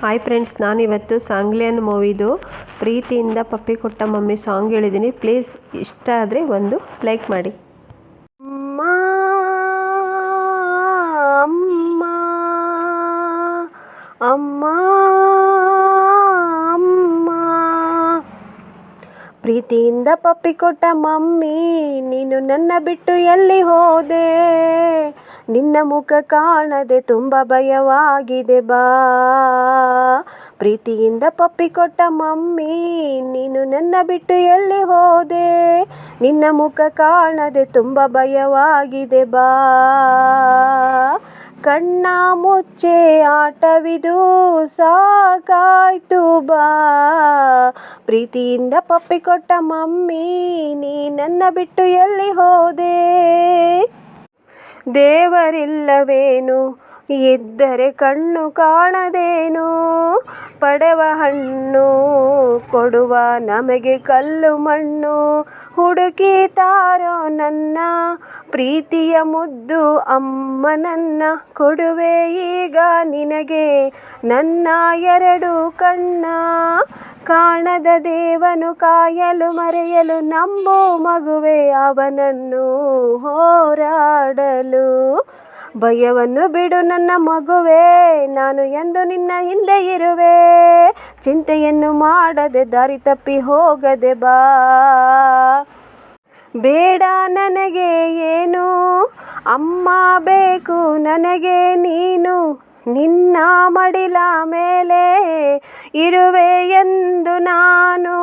Hi friends ನಾನಿವತ್ತು ಸಾಂಗ್ಲಿಯನ್ ಮೂವಿದು ಪ್ರೀತಿಯಿಂದ ಪಪ್ಪಿ ಕೊಟ್ಟ ಮಮ್ಮಿ ಸಾಂಗ್ ಹೇಳಿದ್ದೀನಿ ಪ್ಲೀಸ್ ಇಷ್ಟ ಆದರೆ ಒಂದು ಲೈಕ್ ಮಾಡಿ. ಪ್ರೀತಿಯಿಂದ ಪಪ್ಪಿ ಕೊಟ್ಟ ಮಮ್ಮಿ, ನೀನು ನನ್ನ ಬಿಟ್ಟು ಎಲ್ಲಿ ಹೋದೆ? ನಿನ್ನ ಮುಖ ಕಾಣದೆ ತುಂಬ ಭಯವಾಗಿದೆ ಬಾ. ಪ್ರೀತಿಯಿಂದ ಪಪ್ಪಿ ಕೊಟ್ಟ ಮಮ್ಮಿ, ನೀನು ನನ್ನ ಬಿಟ್ಟು ಎಲ್ಲಿ ಹೋದೆ? ನಿನ್ನ ಮುಖ ಕಾಣದೆ ತುಂಬ ಭಯವಾಗಿದೆ ಬಾ. ಕಣ್ಣ ಮುಚ್ಚೆ ಆಟವಿದು ಸಾಕಾಯ್ತು ಬಾ. ಪ್ರೀತಿಯಿಂದ ಪಪ್ಪಿ ಕೊಟ್ಟ ಮಮ್ಮಿ, ನೀ ನನ್ನ ಬಿಟ್ಟು ಎಲ್ಲಿ ಹೋದೆ? ದೇವರಿಲ್ಲವೇನು? ಇದ್ದರೆ ಕಣ್ಣು ಕಾಣದೇನು? ಪಡೆವ ಹಣ್ಣು ಕೊಡುವ ನಮಗೆ ಕಲ್ಲು ಮಣ್ಣು. ಹುಡುಕಿ ತಾರೋ ನನ್ನ ಪ್ರೀತಿಯ ಮುದ್ದು ಅಮ್ಮನನ್ನ ಕೊಡುವೆ ಈಗ ನಿನಗೆ ನನ್ನ ಎರಡು ಕಣ್ಣ. ಕಾಣದ ದೇವನು ಕಾಯಲು ಮರೆಯಲು ನಂಬೋ ಮಗುವೆ ಅವನನ್ನು ಹೋರಾಡಲು. ಭಯವನ್ನು ಬಿಡು ನನ್ನ ಮಗುವೆ, ನಾನು ಎಂದು ನಿನ್ನ ಹಿಂದೆ ಇರುವೆ. ಚಿಂತೆಯನ್ನು ಮಾಡದೆ ದಾರಿ ತಪ್ಪಿ ಹೋಗದೆ ಬಾ. ಬೇಡ ನನಗೆ ಏನು, ಅಮ್ಮ ಬೇಕು ನನಗೆ ನೀನು. ನಿನ್ನ ಮಡಿಲ ಮೇಲೆ ಇರುವೆ ಎಂದು ನಾನು.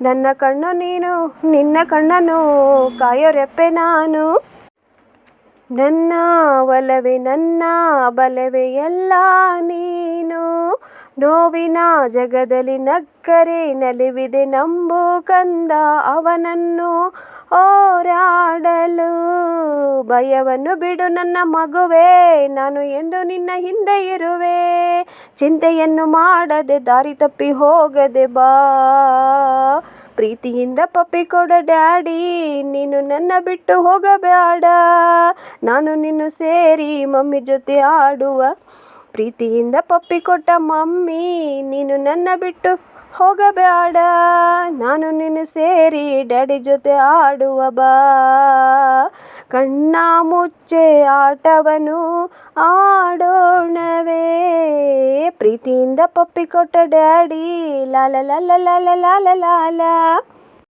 ನನ್ನ ಕಣ್ಣು ನೀನು, ನಿನ್ನ ಕಣ್ಣನು ಕಾಯೋ ರೆಪ್ಪೆ ನಾನು. ನನ್ನ ಒಲವೇ, ನನ್ನ ಬಲವೇ ಎಲ್ಲ ನೀನು. ನೋವಿನ ಜಗದಲ್ಲಿ ನಕ್ಕರೆ ನಲಿವಿದೆ, ನಂಬು ಕಂದ ಅವನನ್ನು ಹೋರಾಡಲು. ಭಯವನ್ನು ಬಿಡು ನನ್ನ ಮಗುವೆ, ನಾನು ಎಂದು ನಿನ್ನ ಹಿಂದೆ ಇರುವೆ. ಚಿಂತೆಯನ್ನು ಮಾಡದೆ ದಾರಿ ತಪ್ಪಿ ಹೋಗದೆ ಬಾ. ಪ್ರೀತಿಯಿಂದ ಪಪ್ಪಿ ಕೊಡ ಡ್ಯಾಡಿ, ನೀನು ನನ್ನ ಬಿಟ್ಟು ಹೋಗಬೇಡ. ನಾನು ನಿನ್ನ ಸೇರಿ ಮಮ್ಮಿ ಜೊತೆ ಆಡುವ ಪ್ರೀತಿಯಿಂದ ಪಪ್ಪಿ ಕೊಟ್ಟ ಮಮ್ಮಿ, ನೀನು ನನ್ನ ಬಿಟ್ಟು ಹೋಗಬೇಡ. ನಾನು ನಿನ್ನ ಸೇರಿ ಡ್ಯಾಡಿ ಜೊತೆ ಆಡುವ ಬಾ. ಕಣ್ಣ ಮುಚ್ಚೆ ಆಟವನು ಆಡೋಣವೇ. ಪ್ರೀತಿಯಿಂದ ಪಪ್ಪಿ ಕೊಟ್ಟ ಡ್ಯಾಡಿ ಲಾಲ ಲಾಲ ಲಾಲ ಲಾಲ